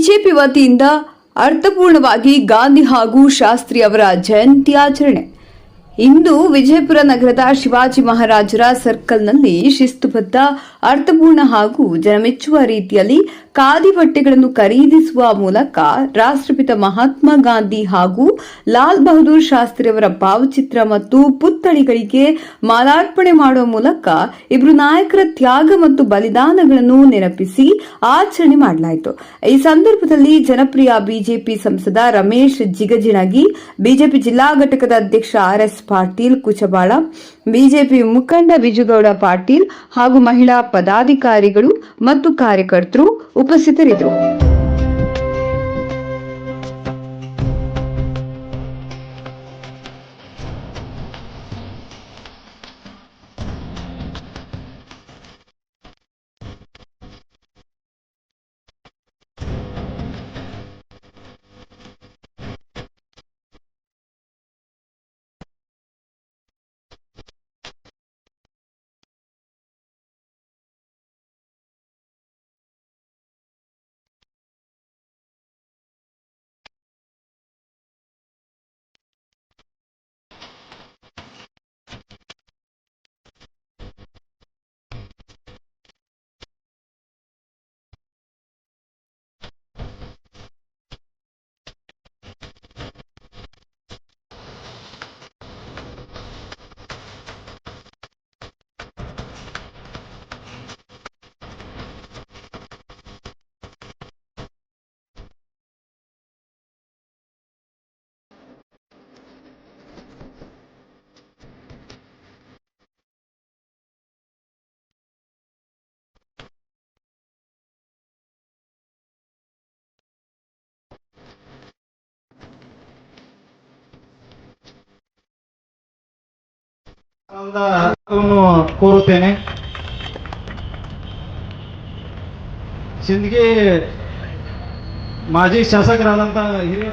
BJP ವತಿಯಿಂದ ಅರ್ಥಪೂರ್ಣವಾಗಿ ಗಾಂಧಿ ಹಾಗೂ ಶಾಸ್ತ್ರಿ ಅವರ ಜಯಂತಿ ಆಚರಣೆ ಇಂದು ವಿಜಯಪುರ ನಗರದ ಶಿವಾಜಿ ಮಹಾರಾಜರ ಸರ್ಕಲ್ನಲ್ಲಿ ಶಿಸ್ತುಬದ್ಧ, ಅರ್ಥಪೂರ್ಣ ಹಾಗೂ ಜನಮೆಚ್ಚುವ ರೀತಿಯಲ್ಲಿ ಖಾದಿ ಬಟ್ಟೆಗಳನ್ನು ಖರೀದಿಸುವ ಮೂಲಕ ರಾಷ್ಟ್ರಪಿತ ಮಹಾತ್ಮ ಗಾಂಧಿ ಹಾಗೂ ಲಾಲ್ ಬಹದ್ದೂರ್ ಶಾಸ್ತ್ರಿ ಅವರ ಭಾವಚಿತ್ರ ಮತ್ತು ಪುತ್ಥಳಿಗಳಿಗೆ ಮಾಲಾರ್ಪಣೆ ಮಾಡುವ ಮೂಲಕ ಇಬ್ಬರು ನಾಯಕರ ತ್ಯಾಗ ಮತ್ತು ಬಲಿದಾನಗಳನ್ನು ನೆನಪಿಸಿ ಆಚರಣೆ ಮಾಡಲಾಯಿತು. ಈ ಸಂದರ್ಭದಲ್ಲಿ ಜನಪ್ರಿಯ ಬಿಜೆಪಿ ಸಂಸದ ರಮೇಶ್ ಜಿಗಜಿಣಗಿ, ಬಿಜೆಪಿ ಜಿಲ್ಲಾ ಘಟಕದ ಅಧ್ಯಕ್ಷ ಆರ್ ಪಾಟೀಲ್ ಕುಚಬಾಳ ಬಿಜೆಪಿ ಮುಖಂಡ ಬಿಜುಗೌಡ ಪಾಟೀಲ್ ಹಾಗೂ ಮಹಿಳಾ ಪದಾಧಿಕಾರಿಗಳು ಮತ್ತು ಕಾರ್ಯಕರ್ತರು ಉಪಸ್ಥಿತರಿದ್ದರು. ಕೋರುತ್ತೇನೆ. ಸಿಂದಗಿ ಮಾಜಿ ಶಾಸಕರಾದಂತ ಹಿರಿಯ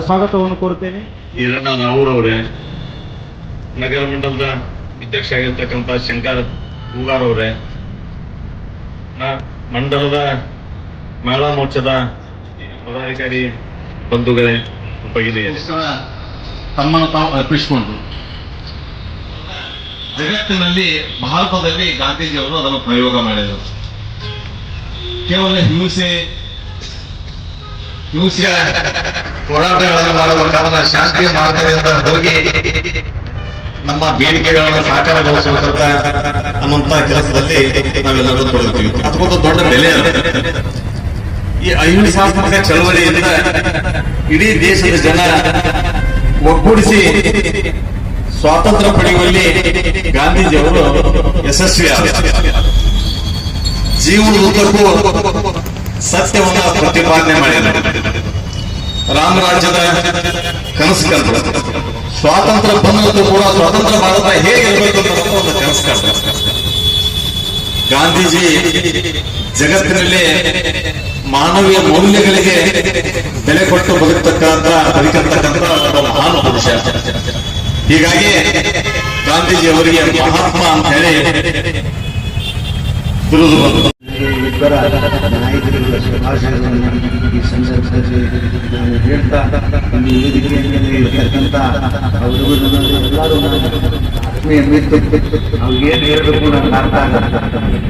ಸ್ವಾಗತವನ್ನು ಕೋರುತ್ತೇನೆ. ಈರಣ್ಣ ನಾವೂರವ್ರೆ ನಗರ ಮಂಡಲದ ಅಧ್ಯಕ್ಷ ಆಗಿರ್ತಕ್ಕಂಥ ಶಂಕರ್ ಹೂಗಾರ್ ಅವರೇ ನ- ಮಂಡಲದ ಮಹಿಳಾ ಮೋರ್ಚಾದ ಪದಾಧಿಕಾರಿ ಬಂಧುಗಳೇ ಬಗ್ಗೆ ತಮ್ಮನ್ನು ತಾವು ಅರ್ಪಿಸಿಕೊಂಡು ಜಗತ್ತಿನಲ್ಲಿ ಭಾರತದಲ್ಲಿ ಗಾಂಧೀಜಿಯವರು ಅದನ್ನು ಪ್ರಯೋಗ ಮಾಡಿದರು. ಕೇವಲ ಹಿಂಸೆ ಹಿಂಸೆಯ ಹೋರಾಟಗಳನ್ನು ಮಾಡಬೇಕಾದ ಶಾಂತಿಯ ಮಾರ್ಗದಿಂದ ಹೋಗಿ ನಮ್ಮ ಬೇಡಿಕೆಗಳನ್ನು ಸಾಕಾರಗೊಳಿಸುವಂತ ನಮ್ಮಂತ ಕೆಲಸದಲ್ಲಿ ನಾವೆಲ್ಲರೂ ತೊಡಗುತ್ತೀವಿ ಅದಕ್ಕೊಂದು ದೊಡ್ಡ ಬೆಲೆ ಈ ಅಹಿಂಸಾತ್ಮಕ ಚಳವಳಿಯಿಂದ ಇಡೀ ದೇಶದ ಜನ ಒಗ್ಗೂಡಿಸಿ ಸ್ವಾತಂತ್ರ್ಯ ಪಡೆಯುವಲ್ಲಿ ಗಾಂಧೀಜಿಯವರು ಯಶಸ್ವಿಯಾದರು ಜೀವನದುದ್ದಕ್ಕೂ ಸತ್ಯವನ್ನ ಪ್ರತಿಪಾದನೆ ಮಾಡಿದರು. ರಾಮರಾಜ್ಯದ ಕನಸು ಕಂಡರು. ಸ್ವಾತಂತ್ರ್ಯ ಬಂದ ಕೂಡ ಸ್ವತಂತ್ರ ಭಾರತ ಹೇಗೆ ಇರಬೇಕು ಅನ್ನೋದು ಒಂದು ಕನಸು ಕಂಡರು. ಗಾಂಧೀಜಿ ಜಗತ್ತಿನಲ್ಲಿ ಮಾನವೀಯ ಮೌಲ್ಯಗಳಿಗೆ ಬೆಲೆ ಕೊಟ್ಟು ಬದುಕತಕ್ಕಂತ ಒಬ್ಬ ಮಹಾನ್ ಪುರುಷ. ಹೀಗಾಗಿ ಗಾಂಧೀಜಿ ಅವರಿಗೆ ಮಹಾತ್ಮ ಅಂತ ಹೇಳಿ ತಿಳಿದು ಬಂತು. ಇಬ್ಬರ ನಾಯಕರುಗಳ ಶುಭಾಶಯಗಳನ್ನು ಈ ಸಂದರ್ಭದಲ್ಲಿ ನಾನು ಹೇಳ್ತಾ ವೇದಿಕೆಯಲ್ಲಿ ಇರ್ತಕ್ಕಂಥ ಅವರಿಗೂ ಎಲ್ಲರೂ ನಾನು ಆತ್ಮೀಯ ಮಿತ್ರ ಅವ್ರಿಗೇನು ಹೇಳಬೇಕು ನನಗೆ ಅರ್ಥ ಆಗಲ್ಲ.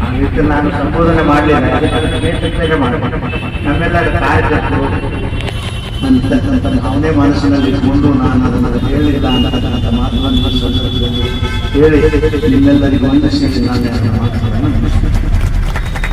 ಆ ಮಿತ್ರ ನಾನು ಸಂಬೋಧನೆ ಮಾಡಲಿಲ್ಲ. ನಮ್ಮೆಲ್ಲರ ಕಾರ್ಯಕರ್ತರು. ಅಂತಕ್ಕಂಥ ಭಾವನೆ ಮನಸ್ಸಿನಲ್ಲಿ ಇಟ್ಕೊಂಡು ನಾನು ಅದನ್ನು ಹೇಳಿಲ್ಲ ಸಂದರ್ಭದಲ್ಲಿ ಹೇಳಿ ನಿಮ್ಮೆಲ್ಲರಿಗೂ ವಂದಿಸಿ ನಾನು ನನ್ನ ಮಾತುಗಳನ್ನು